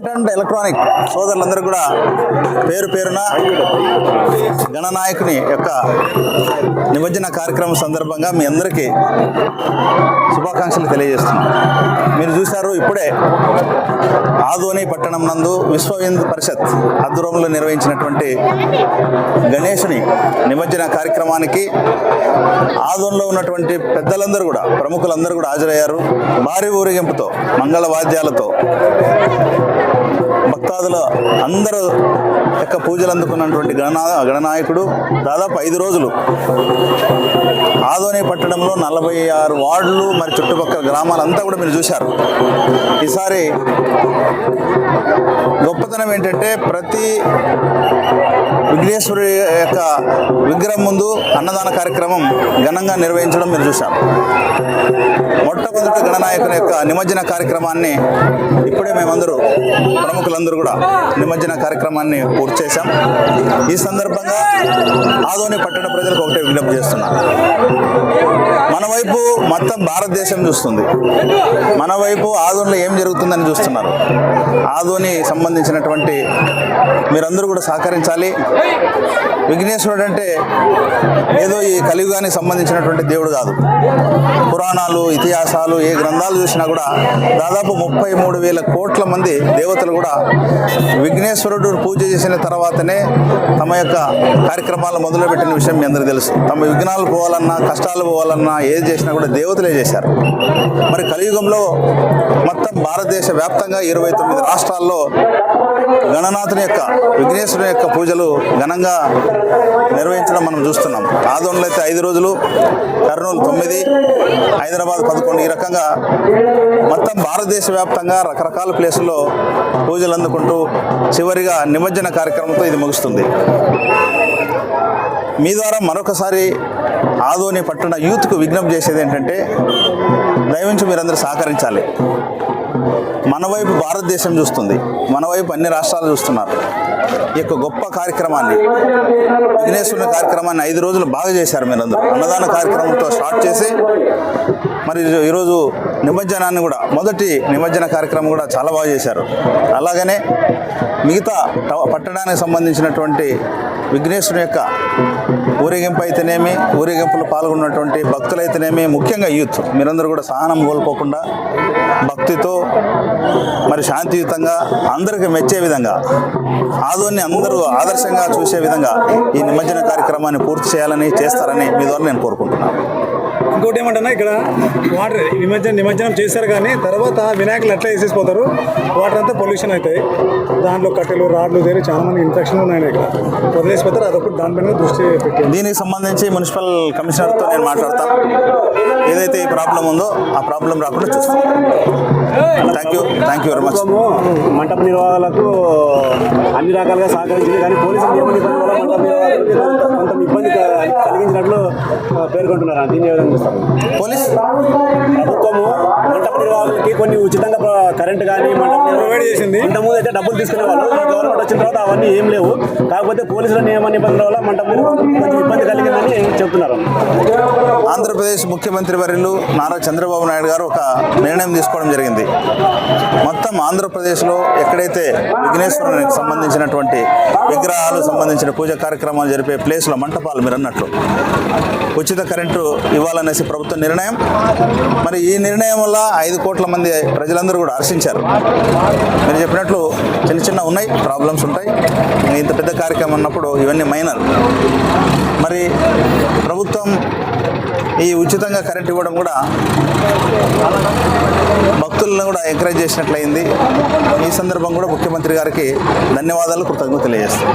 And electronic సోదరులందరూ కూడా పేరు పేరున గణనాయకుని యొక్క నిమజ్జన కార్యక్రమం సందర్భంగా మీ అందరికీ శుభాకాంక్షలు తెలియజేస్తున్నాను మీరు చూశారు ఇప్పుడే ఆదోని పట్టణం నందు విశ్వ హిందూ పరిషత్ ఆధ్వర్యంలో నిర్వహించినటువంటి గణేషుని నిమజ్జన కార్యక్రమానికి ఆదోన్లో ఉన్నటువంటి పెద్దలందరూ కూడా ప్రముఖులందరూ కూడా హాజరయ్యారు. భారీ ఊరేగింపుతో మంగళ వాద్యాలతో భక్తాదుల అందరూ యొక్క పూజలు అందుకున్నటువంటి గణనా గణనాయకుడు దాదాపు ఐదు రోజులు. ఆదోని పట్టణంలో నలభై ఆరు వార్డులు మరి చుట్టుపక్కల గ్రామాలంతా కూడా మీరు చూశారు. ఈసారి గొప్పతనం ఏంటంటే ప్రతి విఘ్నేశ్వరి యొక్క విగ్రహం ముందు అన్నదాన కార్యక్రమం ఘనంగా నిర్వహించడం మీరు చూశారు. మొట్టమొదటి గణనాయకుని యొక్క నిమజ్జన కార్యక్రమాన్ని ఇప్పుడే మేమందరూ ప్రముఖులందరూ కూడా నిమజ్జన కార్యక్రమాన్ని పూర్తి చేశాం. ఈ సందర్భంగా ఆదోని పట్టణ ప్రజలకు ఒకటే విజ్ఞప్తి చేస్తున్నాం. మన వైపు మొత్తం భారతదేశం చూస్తుంది. మన వైపు ఆదోనిలో ఏం జరుగుతుందని చూస్తున్నారు? ఆదోని సంబంధించినటువంటి మీరందరూ కూడా సహకరించాలి. విఘ్నేశ్వరుడు అంటే ఏదో ఈ కలియుగానికి సంబంధించినటువంటి దేవుడు కాదు. పురాణాలు ఇతిహాసాలు ఏ గ్రంథాలు చూసినా కూడా దాదాపు ముప్పై మూడు వేల కోట్ల మంది దేవతలు కూడా విఘ్నేశ్వరుడు పూజ చేసిన తర్వాతనే తమ యొక్క కార్యక్రమాలు మొదలుపెట్టిన విషయం మీ అందరికీ తెలుసు. తమ విఘ్నాలు పోవాలన్నా కష్టాలు పోవాలన్నా ఏది చేసినా కూడా దేవతలే చేశారు. మరి కలియుగంలో మొత్తం భారతదేశ వ్యాప్తంగా ఇరవై తొమ్మిది రాష్ట్రాల్లో గణనాథుని యొక్క విఘ్నేశ్వరుని యొక్క పూజలు ఘనంగా నిర్వహించడం మనం చూస్తున్నాం. ఆదోన్లో అయితే ఐదు రోజులు కర్నూలు తొమ్మిది హైదరాబాద్ పదకొండు ఈ రకంగా మొత్తం భారతదేశ వ్యాప్తంగా రకరకాల ప్లేసుల్లో పూజలు అందుకుంటూ చివరిగా నిమజ్జన కార్యక్రమంతో ఇది ముగుస్తుంది. మీ ద్వారా మరొకసారి ఆదోని పట్టణ యూత్కు విజ్ఞప్తి చేసేది ఏంటంటే దయవించి మీరందరూ సహకరించాలి. మన వైపు భారతదేశం చూస్తుంది. మన వైపు అన్ని రాష్ట్రాలు చూస్తున్నారు. ఈ యొక్క గొప్ప కార్యక్రమాన్ని విఘ్నేశ్వరుని కార్యక్రమాన్ని ఐదు రోజులు బాగా చేశారు మీరందరూ. అన్నదాన కార్యక్రమంతో స్టార్ట్ చేసి మరి ఈరోజు నిమజ్జనాన్ని కూడా మొదటి నిమజ్జన కార్యక్రమం కూడా చాలా బాగా చేశారు. అలాగనే మిగతా పట్టణానికి సంబంధించినటువంటి విఘ్నేశ్వరుని యొక్క ఊరేగింపు అయితేనేమి ఊరేగింపులో పాల్గొన్నటువంటి భక్తులైతేనేమి ముఖ్యంగా యూత్. మీరందరూ కూడా సహనం కోల్పోకుండా భక్తితో మరి శాంతియుతంగా అందరికీ మెచ్చే విధంగా ఆదోని అందరూ ఆదర్శంగా చూసే విధంగా ఈ నిమజ్జన కార్యక్రమాన్ని పూర్తి చేయాలని చేస్తారని మీ ద్వారా నేను కోరుకుంటున్నాను. ఇంకోటి ఏమంటున్నా ఇక్కడ వాటర్ నిమజ్జనం నిమజ్జనం చేస్తారు కానీ తర్వాత వినాయకులు ఎట్లా వేసేసిపోతారు. వాటర్ అంతా పొల్యూషన్ అవుతాయి. దాంట్లో కట్టెలు రాడ్లు తేలి చాలా మంది ఇన్ఫెక్షన్ ఉన్నాయి ఇక్కడ వదిలేసిపోతారు. అదొకటి దానిపైన దృష్టి పెట్టి దీనికి సంబంధించి మున్సిపల్ కమిషనర్తో నేను మాట్లాడతాను ఏదైతే ఈ ప్రాబ్లం ఉందో ఆ ప్రాబ్లం రాకుండా చూస్తాం. Thank you thank you very much మంటప నిర్వాహకులకు అన్ని రకాలుగా సహకరించింది. కానీ పోలీసులు నియమ నిబంధనల కొంత ఇబ్బంది కలిగించినట్లు పేర్కొంటున్నారు. దీన్ని ఏ విధంగా చూస్తారు పోలీస్? ప్రభుత్వము మంటప నిర్వాహకులకి కొన్ని ఉచితంగా కరెంట్ కానీ మంటప Provide చేసింది. ఇంతకుముందు అయితే డబ్బులు తీసుకునే వాళ్ళు గవర్నమెంట్ వచ్చిన తర్వాత అవన్నీ ఏం లేవు. కాకపోతే పోలీసుల నియమ నిబంధనల వల్ల కొంచెం ఇబ్బంది కలిగిందని చెప్తున్నారు. ఆంధ్రప్రదేశ్ ముఖ్యమంత్రి వర్యులు నారా చంద్రబాబు నాయుడు గారు ఒక నిర్ణయం తీసుకోవడం జరిగింది. మొత్తం ఆంధ్రప్రదేశ్లో ఎక్కడైతే విఘ్నేశ్వరునికి సంబంధించినటువంటి విగ్రహాలు సంబంధించిన పూజ కార్యక్రమాలు జరిపే ప్లేస్లో మంటపాలు మీరు అన్నట్లు. ఉచిత కరెంటు ఇవ్వాలనేసి ప్రభుత్వ నిర్ణయం. మరి ఈ నిర్ణయం వల్ల ఐదు కోట్ల మంది ప్రజలందరూ కూడా హర్షించారు. మీరు చెప్పినట్లు చిన్న చిన్న ఉన్నాయి ప్రాబ్లమ్స్ ఉంటాయి. ఇంత పెద్ద కార్యక్రమం అన్నప్పుడు ఇవన్నీ మైనర్ మరి ప్రభుత్వం ఈ ఉచితంగా కరెంట్ ఇవ్వడం కూడా భక్తులను కూడా ఎంకరేజ్ చేసినట్లయింది. ఈ సందర్భం కూడా ముఖ్యమంత్రి గారికి ధన్యవాదాలు కృతజ్ఞతలు తెలియజేస్తాను